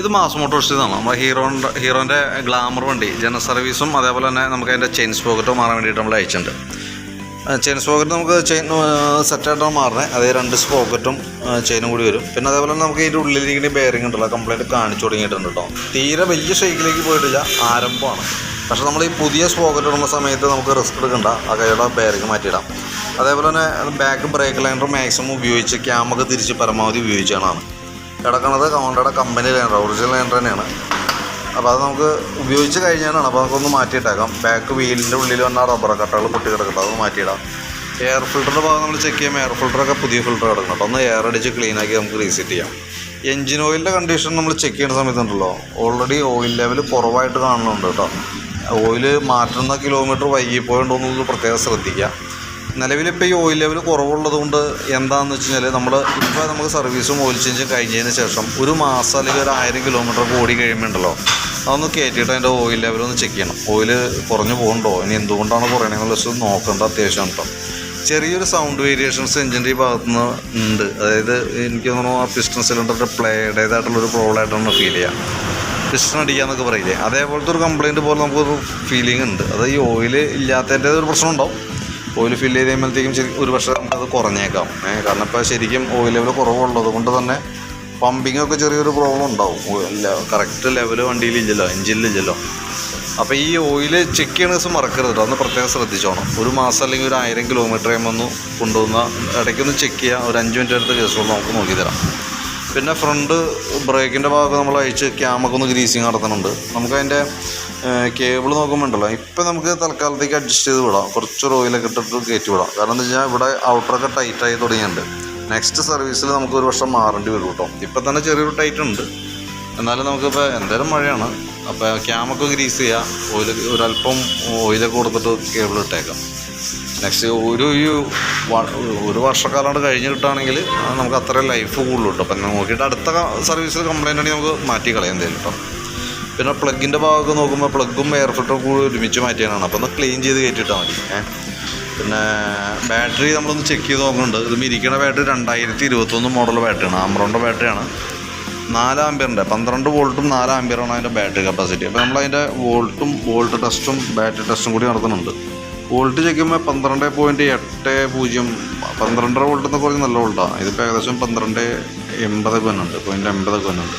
ഇത് mass Motors ഇതാണ്? നമ്മുടെ ഹീറോന്റെ ഹീറോന്റെ ഗ്ലാമർ വണ്ടി ജനറൽ സർവീസും അതേപോലെ തന്നെ നമുക്ക് അതിന്റെ ചെയിൻ സ്പോക്കറ്റും മാറാൻ വേണ്ടിയിട്ട് നമ്മൾ അയച്ചിട്ടുണ്ട്. ചെയിൻ സ്പോക്കറ്റ് നമുക്ക് ചെയിൻ സെറ്റായിട്ടാണ് മാറുന്നത്. അതേ രണ്ട് സ്പോക്കറ്റും ചെയിനും കൂടി വരും. പിന്നെ അതേപോലെ നമുക്ക് ഇതിന്റെ ഉള്ളിലിരിക്കുന്ന ബെയറിംഗ് ഉണ്ടല്ലോ കംപ്ലൈന്റ് കാണിച്ചു തുടങ്ങിയിട്ടുണ്ട് കേട്ടോ. തീരെ വലിയ ഷെയ്ക്കിലേക്ക് പോയിട്ടില്ല ആരംഭമാണ്. പക്ഷേ നമ്മൾ ഈ പുതിയ സ്പോക്കറ്റ് ഇടുന്ന സമയത്ത് നമുക്ക് റിസ്ക് എടുക്കണ്ട ആ കൈയുടെ ബെയറിംഗ് മാറ്റിയിടാം. അതേപോലെ തന്നെ ബാക്ക് ബ്രേക്ക് ലൈനർ മാക്സിമം ഉപയോഗിച്ച് ക്യാമൊക്കെ തിരിച്ച് പരമാവധി ഉപയോഗിച്ചാണ് കിടക്കുന്നത് ഹോണ്ടയുടെ കമ്പനി ലൈനർ ഒറിജിനൽ ലൈനർ തന്നെയാണ്. അപ്പോൾ അത് നമുക്ക് ഉപയോഗിച്ച് കഴിഞ്ഞാണ് അപ്പോൾ നമുക്കൊന്ന് മാറ്റിയിട്ടേക്കാം. ബാക്ക് വീലിന്റെ ഉള്ളിൽ വന്ന റബ്ബർ കട്ടകൾ പൊട്ടി കിടക്കട്ടെ അത് മാറ്റിയിടാം. എയർ ഫിൽറ്ററിന്റെ ഭാഗം നമ്മൾ ചെക്ക് ചെയ്യുമ്പോൾ എയർ ഫിൽറ്ററൊക്കെ പുതിയ ഫിൽറ്റർ കിടക്കണം അപ്പോൾ ഒന്ന് എയർ അടിച്ച് ക്ലീൻ ആക്കി നമുക്ക് റീസെറ്റ് ചെയ്യാം. എഞ്ചിൻ ഓയിലിന്റെ കണ്ടീഷൻ നമ്മൾ ചെക്ക് ചെയ്യുന്ന സമയത്തുണ്ടല്ലോ. ഓൾറെഡി ഓയിൽ ലെവൽ കുറവായിട്ട് കാണുന്നുണ്ട് കേട്ടോ. ഓയിൽ മാറ്റുന്ന കിലോമീറ്റർ വൈകിപ്പോയിട്ടുണ്ടോ എന്നുള്ളത് പ്രത്യേകം ശ്രദ്ധിക്കുക നിലവിലിപ്പോൾ ഈ ഓയിൽ ലെവൽ കുറവുള്ളത് കൊണ്ട് എന്താണെന്ന് വെച്ച് കഴിഞ്ഞാൽ നമ്മൾ ഇപ്പോൾ നമുക്ക് സർവീസും ഓയിൽ ചേഞ്ചും കഴിഞ്ഞതിന് ശേഷം ഒരു മാസം അല്ലെങ്കിൽ ഒരു ആയിരം കിലോമീറ്റർ ഓടി കഴിയുമ്പോണ്ടല്ലോ അതൊന്ന് കയറ്റിയിട്ട് അതിന്റെ ഓയിൽ ലെവൽ ഒന്ന് ചെക്ക് ചെയ്യണം. ഓയിൽ കുറഞ്ഞു പോകുന്നുണ്ടോ ഇനി എന്തുകൊണ്ടാണ് കുറയണമെന്നുള്ള വെച്ചാൽ നോക്കേണ്ട അത്യാവശ്യം ചെറിയൊരു സൗണ്ട് വേരിയേഷൻസ് എഞ്ചിന്റെ ഈ ഭാഗത്തു നിന്ന് ഉണ്ട്. അതായത് എനിക്ക് തോന്നുന്നു ആ പിസ്റ്റൺ സിലിണ്ടറിന്റെ പ്ലേയുടേതായിട്ടുള്ളൊരു പ്രോബ്ലം ആയിട്ടാണ് ഫീൽ ചെയ്യുക പിസ്റ്റൺ അടിക്കുക എന്നൊക്കെ പറയില്ലേ? അതേപോലത്തെ ഒരു കംപ്ലയിന്റ് പോലെ നമുക്കൊരു ഫീലിംഗ് ഉണ്ട്. അത് ഈ ഓയിൽ ഇല്ലാത്തതിന്റെ ഒരു പ്രശ്നം ഉണ്ടാവും. ഓയിൽ ഫില്ല് ചെയ്ത് കഴിയുമ്പോഴത്തേക്കും ഒരു പക്ഷേ നമുക്കത് കുറഞ്ഞേക്കാം. കാരണം ഇപ്പോൾ ശരിക്കും ഓയിൽ ലെവൽ കുറവുള്ളത് കൊണ്ട് തന്നെ പമ്പിങ് ഒക്കെ ചെറിയൊരു പ്രോബ്ലം ഉണ്ടാവും. കറക്റ്റ് ലെവൽ വണ്ടിയിലില്ലല്ലോ എഞ്ചിനിലില്ലല്ലോ അപ്പോൾ ഈ ഓയിൽ ചെക്ക് ചെയ്യണ ദിവസം മറക്കരുത് കേട്ടോ. അന്ന് പ്രത്യേകം ശ്രദ്ധിച്ചോണം. ഒരു മാസം അല്ലെങ്കിൽ ഒരു ആയിരം കിലോമീറ്റർ കഴിയുമ്പോൾ കൊണ്ടുവന്ന ഇടയ്ക്കൊന്ന് ചെക്ക് ചെയ്യുക ഒരു അഞ്ച് മിനിറ്റ് അടുത്ത് കേസുകൊണ്ട് നമുക്ക് നോക്കി തരാം പിന്നെ ഫ്രണ്ട് ബ്രേക്കിന്റെ ഭാഗം നമ്മൾ അയച്ച് ക്യാമൊക്കെ ഒന്ന് ഗ്രീസിങ് നടത്തുന്നുണ്ട് നമുക്ക് അതിന്റെ കേബിൾ നോക്കുമ്പോണ്ടല്ലോ. ഇപ്പം നമുക്ക് തൽക്കാലത്തേക്ക് അഡ്ജസ്റ്റ് ചെയ്ത് വിടാം. കുറച്ച് ഓയിലൊക്കെ ഇട്ടിട്ട് കയറ്റി വിടാം. കാരണം എന്താ വെച്ചാൽ ഇവിടെ ഔട്ടറൊക്കെ ടൈറ്റായി തുടങ്ങിയിട്ടുണ്ട്. നെക്സ്റ്റ് സർവീസിൽ നമുക്ക് ഒരു വർഷം മാറേണ്ടി വരും കേട്ടോ. ഇപ്പം തന്നെ ചെറിയൊരു ടൈറ്റ് ഉണ്ട്. എന്നാലും നമുക്കിപ്പോൾ എന്തായാലും മഴയാണ്. അപ്പോൾ ക്യാമൊക്കെ ഗ്രീസ് ചെയ്യുക ഓയിൽ ഒരല്പം ഓയിലൊക്കെ കൊടുത്തിട്ട് കേബിൾ ഇട്ടേക്കാം. നെക്സ്റ്റ് ഒരു ഒരു വർഷക്കാലം കഴിഞ്ഞ് കിട്ടുകയാണെങ്കിൽ നമുക്ക് അത്രയും ലൈഫ് കൂടുതലും കിട്ടും അപ്പം നോക്കിയിട്ട് അടുത്ത സർവീസിൽ കംപ്ലൈന്റ് ആണെങ്കിൽ നമുക്ക് മാറ്റി കളയാം എന്തെങ്കിലും കേട്ടോ പിന്നെ പ്ലഗിന്റെ ഭാഗമൊക്കെ നോക്കുമ്പോൾ പ്ലഗും എയർ ഫിൽറ്ററും കൂടി ഒരുമിച്ച് മാറ്റിയാനാണ് അപ്പോൾ ഒന്ന് ക്ലീൻ ചെയ്ത് കയറ്റിയിട്ടാൽ മതി. പിന്നെ ബാറ്ററി നമ്മളൊന്ന് ചെക്ക് ചെയ്ത് നോക്കുന്നുണ്ട് ഇത് ഇരിക്കുന്ന ബാറ്ററി രണ്ടായിരത്തി ഇരുപത്തൊന്ന് മോഡൽ ബാറ്ററിയാണ് ആമ്പ്രോന്റെ ബാറ്ററിയാണ് നാല് ആമ്പിയറിന്റെ പന്ത്രണ്ട് വോൾട്ടും നാല് ആമ്പിയറാണ് അതിന്റെ ബാറ്ററി കപ്പാസിറ്റി അപ്പോൾ നമ്മളതിന്റെ വോൾട്ടും വോൾട്ട് ടെസ്റ്റും ബാറ്ററി ടെസ്റ്റും കൂടി നടത്തുന്നുണ്ട്. വോൾട്ട് ചെക്ക് ചെയ്യുമ്പോൾ പന്ത്രണ്ട് പോയിന്റ് എട്ട് പൂജ്യം പന്ത്രണ്ടര വോൾട്ട് എന്നൊക്കെ പറഞ്ഞാൽ നല്ല വോൾട്ടാണ് ഇതിപ്പോൾ ഏകദേശം പന്ത്രണ്ട് എൺപതൊക്കെ വന്നുണ്ട് പോയിന്റ് എൺപതൊക്കെ വന്നുണ്ട്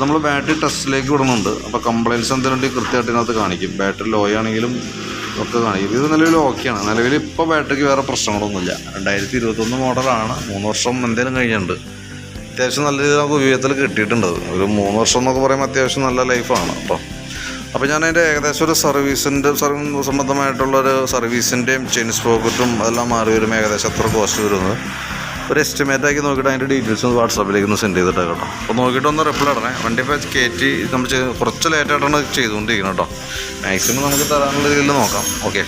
നമ്മൾ ബാറ്ററി ടെസ്റ്റിലേക്ക് വിടുന്നുണ്ട്. അപ്പോൾ കംപ്ലയിൻസ് എന്തെങ്കിലും കൃത്യമായിട്ട് ഇതിനകത്ത് കാണിക്കും. ബാറ്ററി ലോ ആണെങ്കിലും ഒക്കെ കാണിക്കും. ഇത് നിലവിൽ ഓക്കെയാണ് നിലവിൽ ഇപ്പോൾ ബാറ്ററിക്ക് വേറെ പ്രശ്നങ്ങളൊന്നുമില്ല. രണ്ടായിരത്തി ഇരുപത്തൊന്ന് മോഡലാണ് മൂന്ന് വർഷം എന്തെങ്കിലും കഴിഞ്ഞിട്ടുണ്ട്. അത്യാവശ്യം നല്ല രീതിയിൽ നമുക്ക് ഉപയോഗത്തിൽ കിട്ടിയിട്ടുണ്ട് ഒരു മൂന്ന് വർഷം എന്നൊക്കെ പറയുമ്പോൾ അത്യാവശ്യം നല്ല ലൈഫാണ് കേട്ടോ. അപ്പോൾ ഞാൻ അതിന്റെ ഏകദേശം ഒരു സർവീസിന്റെ സർവീസ് സംബന്ധമായിട്ടുള്ളൊരു സർവീസിന്റെയും ചെയിൻ സ്പോക്കറ്റും അതെല്ലാം മാറി വരും ഏകദേശം എത്ര കോസ്റ്റ് വരുന്നത്? ഒരു എസ്റ്റിമേറ്റ് ആക്കി നോക്കിയിട്ട് അതിന്റെ ഡീറ്റെയിൽസ് ഒന്ന് വാട്സാപ്പിലേക്ക് ഒന്ന് സെൻഡ് ചെയ്തിട്ട് കേട്ടോ. അപ്പോൾ നോക്കിയിട്ട് ഒന്ന് റിപ്ലൈ ഇടണേ. വണ്ടി ഇപ്പോൾ കയറ്റി നമ്മൾ കുറച്ച് ലേറ്റായിട്ടാണ് ചെയ്തുകൊണ്ടിരിക്കുന്നത് കേട്ടോ. മാക്സിമം നമുക്ക് തരാനുള്ള രീതിയിൽ നോക്കാം. ഓക്കെ